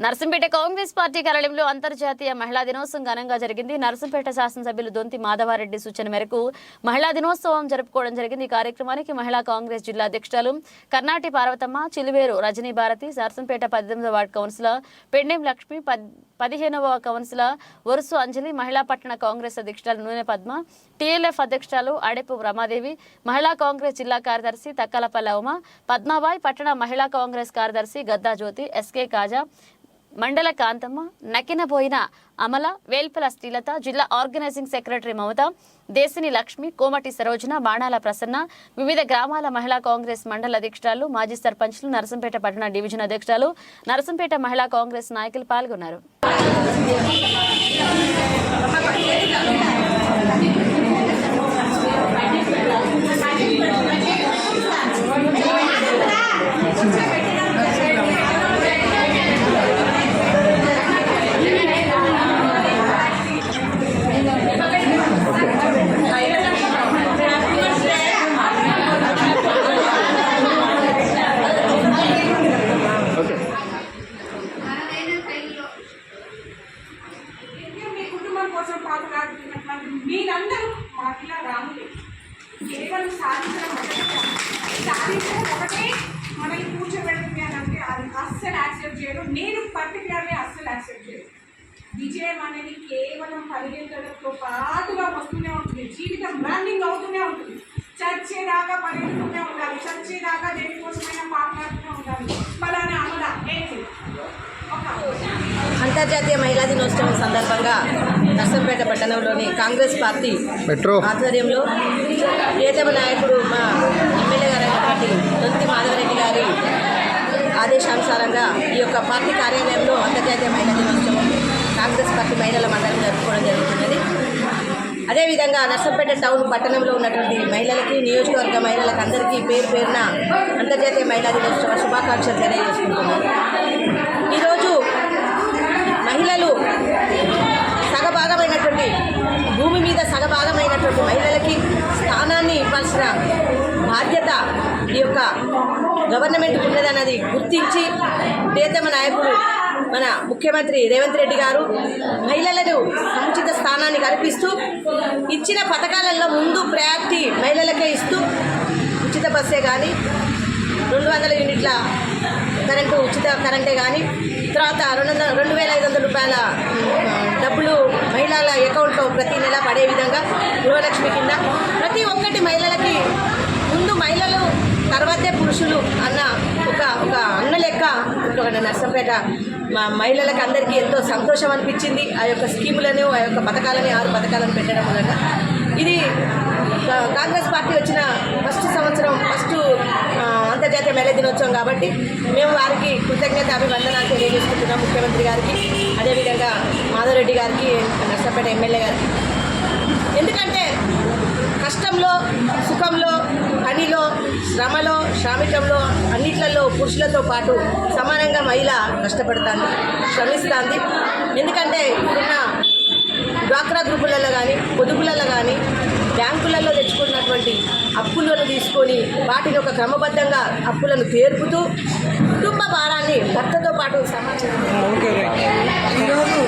Narsampet Congress party కార్యాలయంలో అంతర్జాతీయ మహిళా దినోత్సవం ఘనంగా జరిగింది. నర్సంపేట శాసనసభ్యులు దొంతి మాధవారెడ్డి సూచన మేరకు మహిళా దినోత్సవం జరుపుకోవడం జరిగింది. ఈ కార్యక్రమానికి మహిళా కాంగ్రెస్ జిల్లా అధ్యక్షురాలు కర్ణాటి పార్వతమ్మ చిలువేరు రజనీ భారతి నర్సంపేట పద్దెనిమిదవ వార్డు కౌన్సిలర్ పెండెం లక్ష్మి పద్- పదిహేనవ కౌన్సిలర్ వరుసు అంజలి మహిళా పట్టణ కాంగ్రెస్ అధ్యక్షురాలు నూనె పద్మ టీఎల్ఎఫ్ అధ్యక్షురాలు అడెపు రమాదేవి మహిళా కాంగ్రెస్ జిల్లా కార్యదర్శి తక్కలపల్లి ఉమ పద్మాబాయ్ పట్టణ మహిళా కాంగ్రెస్ కార్యదర్శి గద్దా జ్యోతి ఎస్కే కాజా మండల కాంతమ్మ నకినబోయిన అమల వేల్పల శ్రీలత జిల్లా ఆర్గనైజింగ్ సెక్రటరీ మమత దేశిని లక్ష్మి కోమటి సరోజన బాణాల ప్రసన్న వివిధ గ్రామాల మహిళా కాంగ్రెస్ మండల అధ్యక్షురాలు మాజీ సర్పంచ్లు నరసంపేట పట్టణ డివిజన్ అధ్యక్షురాలు నరసంపేట మహిళా కాంగ్రెస్ నాయకులు పాల్గొన్నారు. సాధించడం ఒకటే సాధించడం ఒకటే మనల్ని కూర్చోబెడుతుంది అని అంటే అది అస్సలు యాక్సెప్ట్ చేయడం నేను పర్టికులర్లీ అస్సలు యాక్సెప్ట్ చేయరు విజయం అనేది కేవలం పరిగెత్తడంతో పాటుగా వస్తూనే ఉంటుంది జీవితం రన్నింగ్ అవుతూనే ఉంటుంది చచ్చేదాకా పరిగెడుతూనే ఉండాలి చచ్చేదాకా దేనికోసమైనా పాటలాడుతూనే ఉండాలి ఫలానా అమలా ఏంటి అంతర్జాతీయ మహిళా దినోత్సవం సందర్భంగా నర్సంపేట పట్టణంలోని కాంగ్రెస్ పార్టీ మెట్రో. ఆధ్వర్యంలో ప్రియతమ నాయకుడు మా ఎమ్మెల్యే గారు అయినటువంటి దొంతి మాధవరెడ్డి గారి ఆదేశానుసారంగా ఈ యొక్క పార్టీ కార్యాలయంలో అంతర్జాతీయ మహిళా దినోత్సవం కాంగ్రెస్ పార్టీ మహిళల మండలం జరుపుకోవడం జరుగుతున్నది. అదేవిధంగా నర్సంపేట టౌన్ పట్టణంలో ఉన్నటువంటి మహిళలకి నియోజకవర్గ మహిళలకు అందరికీ పేరు పేరున అంతర్జాతీయ మహిళా దినోత్సవ శుభాకాంక్షలు తెలియజేసుకుంటున్నాను ఈరోజు మహిళలు సగభాగమైనటువంటి భూమి మీద సగభాగమైనటువంటి మహిళలకి స్థానాన్ని ఇవ్వాల్సిన బాధ్యత ఈ యొక్క గవర్నమెంట్ ఉన్నదన్నది గుర్తించి ప్రియతమ నాయకుడు మన ముఖ్యమంత్రి రేవంత్ రెడ్డి గారు మహిళలను సముచిత స్థానాన్ని కల్పిస్తూ ఇచ్చిన పథకాలలో ముందు ప్రయారిటీ మహిళలకే ఇస్తూ ఉచిత బస్సే కానీ రెండు వందల యూనిట్ల కరెంటు ఉచిత కరెంటే కానీ తర్వాత రెండు వందల రెండు వేల ఐదు వందల రూపాయల డబ్బులు మహిళల అకౌంట్లో ప్రతి నెల పడే విధంగా గృహలక్ష్మి కింద ప్రతి ఒక్కటి మహిళలకి మహిళలు తర్వాతే పురుషులు అన్న ఒక ఒక అన్న లెక్క ఒక నర్సంపేట మా మహిళలకు అందరికీ ఎంతో సంతోషం అనిపించింది. ఆ యొక్క స్కీములను ఆ యొక్క పథకాలని ఆరు పథకాలను పెట్టడం వలన. ఇది కా- కాంగ్రెస్ పార్టీ వచ్చిన ఫస్ట్ సంవత్సరం ఫస్ట్ అంతర్జాతీయ మహిళా దినోత్సవం కాబట్టి మేము వారికి కృతజ్ఞత అభివందనాలు తెలియజేసుకుంటున్నాం ముఖ్యమంత్రి గారికి. అదేవిధంగా మాధవరెడ్డి గారికి నర్సంపేట ఎమ్మెల్యే గారికి. ఎందుకంటే కష్టంలో సుఖంలో పనిలో శ్రమలో శ్రామికంలో అన్నిట్లలో పురుషులతో పాటు సమానంగా మహిళ కష్టపడుతుంది శ్రమిస్తుంది. ఎందుకంటే ఇప్పుడున్న డ్వాక్రా గ్రూపులలో కానీ పొదుపులలో కానీ బ్యాంకులలో తెచ్చుకున్నటువంటి అప్పులను తీసుకొని వాటిని ఒక క్రమబద్ధంగా అప్పులను తీర్పుతూ కుటుంబ భారాన్ని భర్తతో పాటు సమాచారం ఈరోజు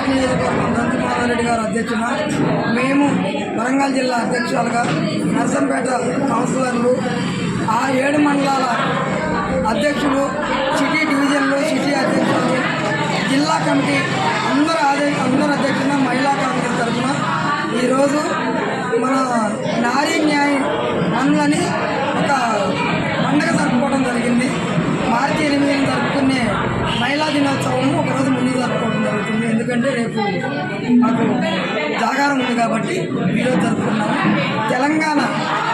నర్సంపేట నియోజకవర్గం దంతిమాధవరెడ్డి గారు అధ్యక్షున మేము వరంగల్ జిల్లా అధ్యక్షులుగా నర్సంపేట కౌన్సిలర్లు ఆ ఏడు మండలాల అధ్యక్షులు సిటీ డివిజన్లు సిటీ అధ్యక్షులు జిల్లా కమిటీ అందరు ఆదే అందరు అధ్యక్షున మహిళా కాంగ్రెస్ తరఫున ఈరోజు మన నారీ న్యాయ పనులని ఎందుకంటే రేపు మాకు జాగారం ఉంది కాబట్టి ఈరోజు జరుపుకున్నాము తెలంగాణ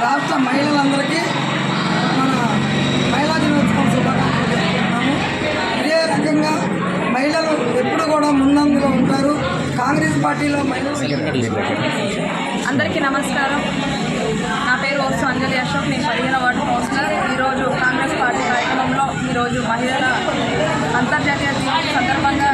రాష్ట్ర మహిళలందరికీ మన మహిళా దినోత్సవం శుభాకాంక్షలు ఇదే రకంగా మహిళలు ఎప్పుడు కూడా ముందందులో ఉంటారు. కాంగ్రెస్ పార్టీలో మహిళలు అందరికీ నమస్కారం. నా పేరు ఓసు అంజలి అశోక్. నేను పదిహేను వార్డు కౌన్సిలర్. ఈరోజు కాంగ్రెస్ పార్టీ కార్యక్రమంలో ఈరోజు మహిళల అంతర్జాతీయ సందర్భంగా